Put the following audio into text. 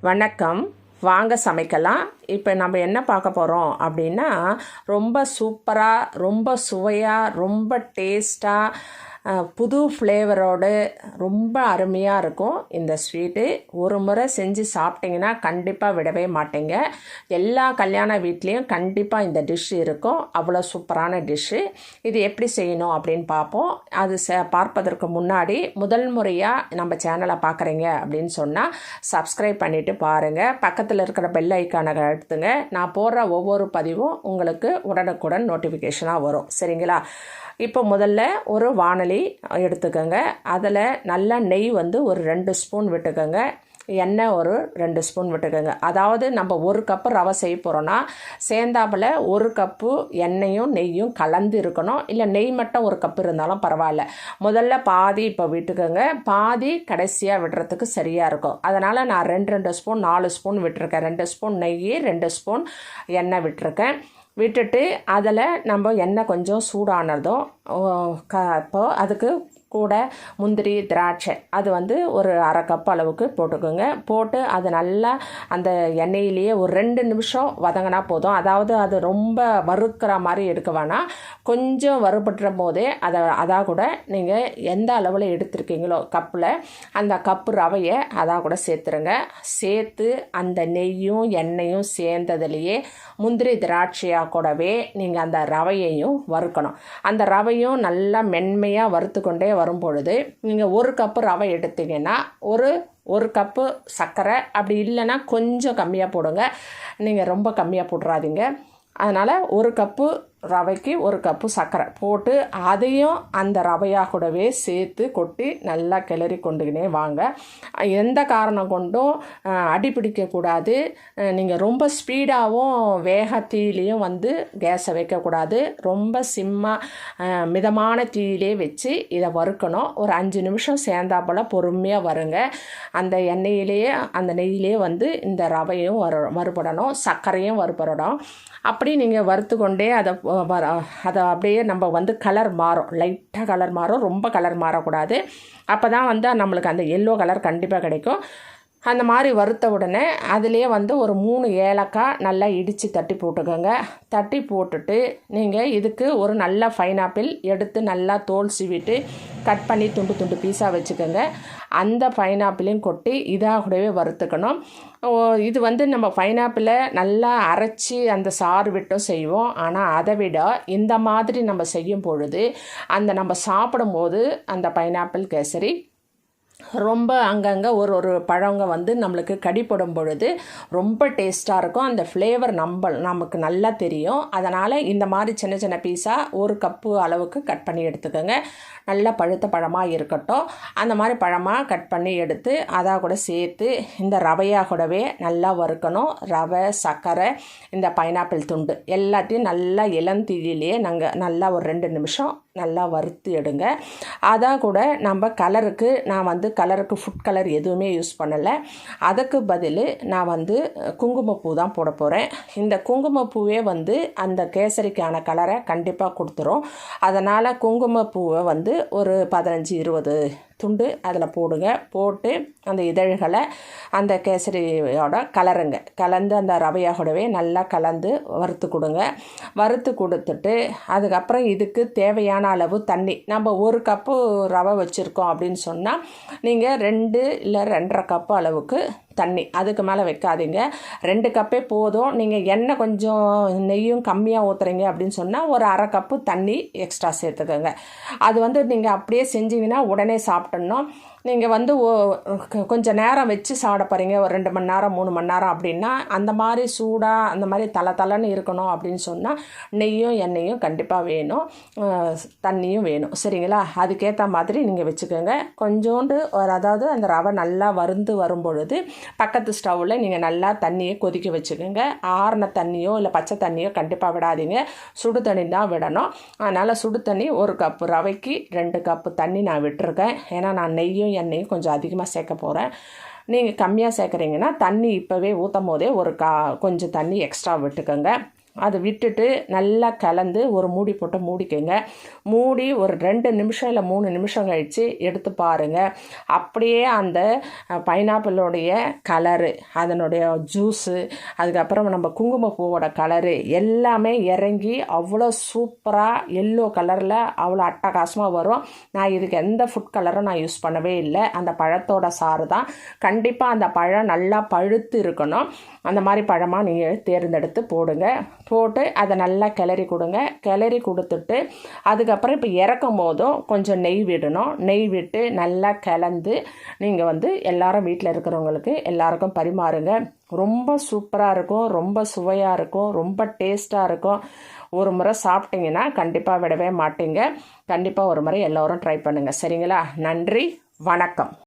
வணக்கம். வாங்க சமைக்கலாம். இப்போ நம்ம என்ன பார்க்க போகிறோம் அப்படின்னா ரொம்ப சூப்பராக ரொம்ப சுவையாக ரொம்ப டேஸ்ட்டாக புது ஃப்ளேவரோடு ரொம்ப அருமையாக இருக்கும். இந்த ஸ்வீட்டு ஒரு முறை செஞ்சு சாப்பிட்டிங்கன்னா கண்டிப்பாக விடவே மாட்டேங்க. எல்லா கல்யாண வீட்லேயும் கண்டிப்பாக இந்த டிஷ் இருக்கும். அவ்வளோ சூப்பரான டிஷ்ஷு இது எப்படி செய்யணும் அப்படின்னு பார்ப்போம். அது ச பார்ப்பதற்கு முன்னாடி முதல் முறையாக நம்ம சேனலை பார்க்குறீங்க அப்படின்னு சொன்னால் சப்ஸ்கிரைப் பண்ணிவிட்டு பாருங்கள் பக்கத்தில் இருக்கிற பெல் ஐக்கானை எடுத்துங்க நான் போடுற ஒவ்வொரு பதிவும் உங்களுக்கு உடனுக்குடன் நோட்டிஃபிகேஷனாக வரும். சரிங்களா? இப்போ முதல்ல ஒரு வானொலி எடுத்துக்கோங்க. அதில் நல்லா நெய் வந்து ஒரு ரெண்டு ஸ்பூன் விட்டுக்கோங்க. எண்ணெய் ஒரு ரெண்டு ஸ்பூன் விட்டுக்கோங்க. அதாவது நம்ம ஒரு கப்பு ரவை செய்ய போகிறோன்னா சேர்ந்தாப்பில் ஒரு கப்பு எண்ணெயும் நெய்யும் கலந்து இருக்கணும். இல்லை நெய் மட்டும் ஒரு கப்பு இருந்தாலும் பரவாயில்ல. முதல்ல பாதி இப்போ விட்டுக்கோங்க. பாதி கடைசியாக விடுறதுக்கு சரியாக இருக்கும். அதனால் நான் ரெண்டு ரெண்டு ஸ்பூன் நாலு ஸ்பூன் விட்டுருக்கேன். ரெண்டு ஸ்பூன் நெய் ரெண்டு ஸ்பூன் எண்ணெய் விட்டுருக்கேன். விட்டுட்டு அதில் நம்ம எண்ணெய் கொஞ்சம் சூடானதும் க இப்போ அதுக்கு கூட முந்திரி திராட்சை அது வந்து ஒரு அரை கப் அளவுக்கு போட்டுக்கோங்க. போட்டு அது நல்லா அந்த எண்ணெயிலேயே ஒரு ரெண்டு நிமிஷம் வதங்கினா போதும். அதாவது அது ரொம்ப வறுக்கிற மாதிரி எடுக்க வேணாம். கொஞ்சம் வறுபட்டுற போதே அதை அதாக கூட நீங்கள் எந்த அளவில் எடுத்திருக்கீங்களோ கப்பில் அந்த கப்பு ரவையை அதாக கூட சேர்த்துருங்க. சேர்த்து அந்த நெய்யும் எண்ணெயும் சேர்ந்ததுலேயே முந்திரி திராட்சையாக கூடவே நீங்கள் அந்த ரவையையும் வறுக்கணும். அந்த ரவையும் நல்லா மென்மையாக வறுத்து கொண்டே வரும் பொழுது நீங்கள் ஒரு கப்பு ரவை எடுத்தீங்கன்னா ஒரு ஒரு கப்பு சர்க்கரை அப்படி இல்லைன்னா கொஞ்சம் கம்மியாக போடுங்க. நீங்கள் ரொம்ப கம்மியாக போடுறாதீங்க அதனால் ஒரு கப்பு ரவைக்கு ஒரு கப்பு சர்க்கரை போட்டு அதையும் அந்த ரவையாக கூடவே சேர்த்து கொட்டி நல்லா கிளறி கொண்டுக்கினே வாங்க. எந்த காரணம் கொண்டும் அடி பிடிக்கக்கூடாது நீங்கள் ரொம்ப ஸ்பீடாகவும் வேக தீயிலையும் வந்து கேஸை வைக்கக்கூடாது ரொம்ப சிம்மாக மிதமான தீயிலே வச்சு இதை வறுக்கணும். ஒரு அஞ்சு நிமிஷம் சேர்ந்தாப்போல் பொறுமையாக வருங்க. அந்த எண்ணெயிலேயே அந்த நெய்யிலே வந்து இந்த ரவையும் வறு வறுபடணும். சர்க்கரையும் வறுபடணும். அப்படி நீங்கள் வறுத்து கொண்டே அதை அதை அப்படியே நம்ம வந்து கலர் மாறும். லைட்டாக கலர் மாறும் ரொம்ப கலர் மாறக்கூடாது. அப்போ தான் வந்து நம்மளுக்கு அந்த எல்லோ கலர் கண்டிப்பாக கிடைக்கும். அந்த மாதிரி வறுத்த உடனே அதுலேயே வந்து ஒரு மூணு ஏலக்காய் நல்லா இடித்து தட்டி போட்டுக்கோங்க. தட்டி போட்டுட்டு நீங்கள் இதுக்கு ஒரு நல்ல பைனாப்பிள் எடுத்து நல்லா தோல் சீவிட்டு கட் பண்ணி துண்டு துண்டு பீஸாக வச்சுக்கோங்க. அந்த பைனாப்பிளையும் கொட்டி இதாக கூடவே வறுத்துக்கணும். இது வந்து நம்ம பைனாப்பிளை நல்லா அரைச்சி அந்த சாறு விட்டும் செய்வோம். ஆனால் அதை விட இந்த மாதிரி நம்ம செய்யும் பொழுது அந்த நம்ம சாப்பிடும்போது அந்த பைனாப்பிள் கேசரி ரொம்ப அங்கங்கே ஒரு ஒரு பழங்க வந்து நம்மளுக்கு கடிப்படும் பொழுது ரொம்ப டேஸ்ட்டாக இருக்கும். அந்த ஃப்ளேவர் நம்ம நமக்கு நல்லா தெரியும். அதனால் இந்த மாதிரி சின்ன சின்ன பீஸாக ஒரு கப்பு அளவுக்கு கட் பண்ணி எடுத்துக்கோங்க. நல்லா பழுத்த பழமாக இருக்கட்டும். அந்த மாதிரி பழமாக கட் பண்ணி எடுத்து அதாக கூட சேர்த்து இந்த ரவையாக கூடவே நல்லா வறுக்கணும். ரவை சர்க்கரை இந்த பைனாப்பிள் துண்டு எல்லாத்தையும் நல்லா இளந்தீயிலேயே நாங்கள் நல்லா ஒரு ரெண்டு நிமிஷம் நல்லா வறுத்து எடுங்க. அதாக கூட நம்ம கலருக்கு நான் வந்து கலருக்கு ஃபுட் கலர் எதுவுமே யூஸ் பண்ணலை. அதுக்கு பதில் நான் வந்து குங்குமப்பூ தான் போட போகிறேன் இந்த குங்குமப்பூவே வந்து அந்த கேசரிக்கான கலரை கண்டிப்பாக கொடுத்துரும். அதனால் குங்குமப்பூவை வந்து ஒரு பதினஞ்சு இருபது துண்டு அதில் போடுங்க. போட்டு அந்த இதழ்களை அந்த கேசரியோட கலருங்க. கலந்து அந்த ரவையாகூடவே நல்லா கலந்து வறுத்து கொடுங்க. வறுத்து கொடுத்துட்டு அதுக்கப்புறம் இதுக்கு தேவையான அளவு தண்ணி. நம்ம ஒரு கப்பு ரவை வச்சுருக்கோம் அப்படின்னு சொன்னால் நீங்கள் ரெண்டு இல்லை ரெண்டரை கப்பு அளவுக்கு தண்ணி. அதுக்கு மேலே வைக்காதீங்க. ரெண்டு கப்பே போதும். நீங்கள் எண்ணெய் கொஞ்சம் நெய்யும் கம்மியாக ஊற்றுறீங்க அப்படின்னு சொன்னால் ஒரு அரை கப்பு தண்ணி எக்ஸ்ட்ரா சேர்த்துக்கோங்க. அது வந்து நீங்கள் அப்படியே செஞ்சீங்கன்னா உடனே சாப்பிட்ணும் நீங்கள் வந்து கொஞ்சம் நேரம் வச்சு சாப்பிட போகிறீங்க ஒரு ரெண்டு மணி நேரம் மூணு மணி நேரம் அப்படின்னா அந்த மாதிரி சூடாக அந்த மாதிரி தலை தலைன்னு இருக்கணும் அப்படின்னு சொன்னால் நெய்யும் எண்ணெயும் கண்டிப்பாக வேணும். தண்ணியும் வேணும். சரிங்களா? அதுக்கேற்ற மாதிரி நீங்கள் வச்சுக்கோங்க. கொஞ்சோண்டு ஒரு அதாவது அந்த ரவை நல்லா வருந்து வரும் பொழுது பக்கத்து ஸ்டவ்வில் நீங்கள் நல்லா தண்ணியை கொதிக்க வச்சுக்கோங்க. ஆறின தண்ணியோ இல்லை பச்சை தண்ணியோ கண்டிப்பாக விடாதீங்க. சுடு தண்ணி தான் விடணும். அதனால் சுடு தண்ணி ஒரு கப்பு ரவைக்கு ரெண்டு கப்பு தண்ணி நான் விட்டுருக்கேன். ஏன்னா நான் நெய்யும் எண்ணெயும் கொஞ்சம் அதிகமாக சேர்க்க போகிறேன் நீங்கள் கம்மியாக சேர்க்குறீங்கன்னா தண்ணி இப்போவே ஊற்றும் போதே ஒரு கா கொஞ்சம் தண்ணி எக்ஸ்ட்ரா விட்டுக்கோங்க. அதை விட்டுட்டு நல்லா கலந்து ஒரு மூடி போட்டு மூடிக்கங்க. மூடி ஒரு ரெண்டு நிமிஷம் இல்லை மூணு நிமிஷம் கழித்து எடுத்து பாருங்கள் அப்படியே அந்த பைனாப்பிளோடைய கலரு அதனுடைய ஜூஸு அதுக்கப்புறம் நம்ம குங்குமப்பூவோட கலரு எல்லாமே இறங்கி அவ்வளோ சூப்பராக எல்லோ கலரில் அவ்வளோ அட்டகாசமாக வரும். நான் இதுக்கு எந்த ஃபுட் கலரும் நான் யூஸ் பண்ணவே இல்லை. அந்த பழத்தோட சாறு தான். கண்டிப்பாக அந்த பழம் நல்லா பழுத்து இருக்கணும். அந்த மாதிரி பழமாக நீங்கள் தேர்ந்தெடுத்து போடுங்க. போட்டு அதை நல்லா கிளறி கொடுங்க. கிளறி கொடுத்துட்டு அதுக்கப்புறம் இப்போ இறக்கும் போதும் கொஞ்சம் நெய் விடணும். நெய் விட்டு நல்லா கலந்து நீங்கள் வந்து எல்லாரும் வீட்டில் இருக்கிறவங்களுக்கு எல்லாருக்கும் பரிமாறுங்க. ரொம்ப சூப்பராக இருக்கும். ரொம்ப சுவையாக இருக்கும். ரொம்ப டேஸ்ட்டாக இருக்கும். ஒரு முறை சாப்பிட்டீங்கன்னா கண்டிப்பாக விடவே மாட்டீங்க. கண்டிப்பாக ஒரு முறை எல்லோரும் ட்ரை பண்ணுங்கள் சரிங்களா? நன்றி. வணக்கம்.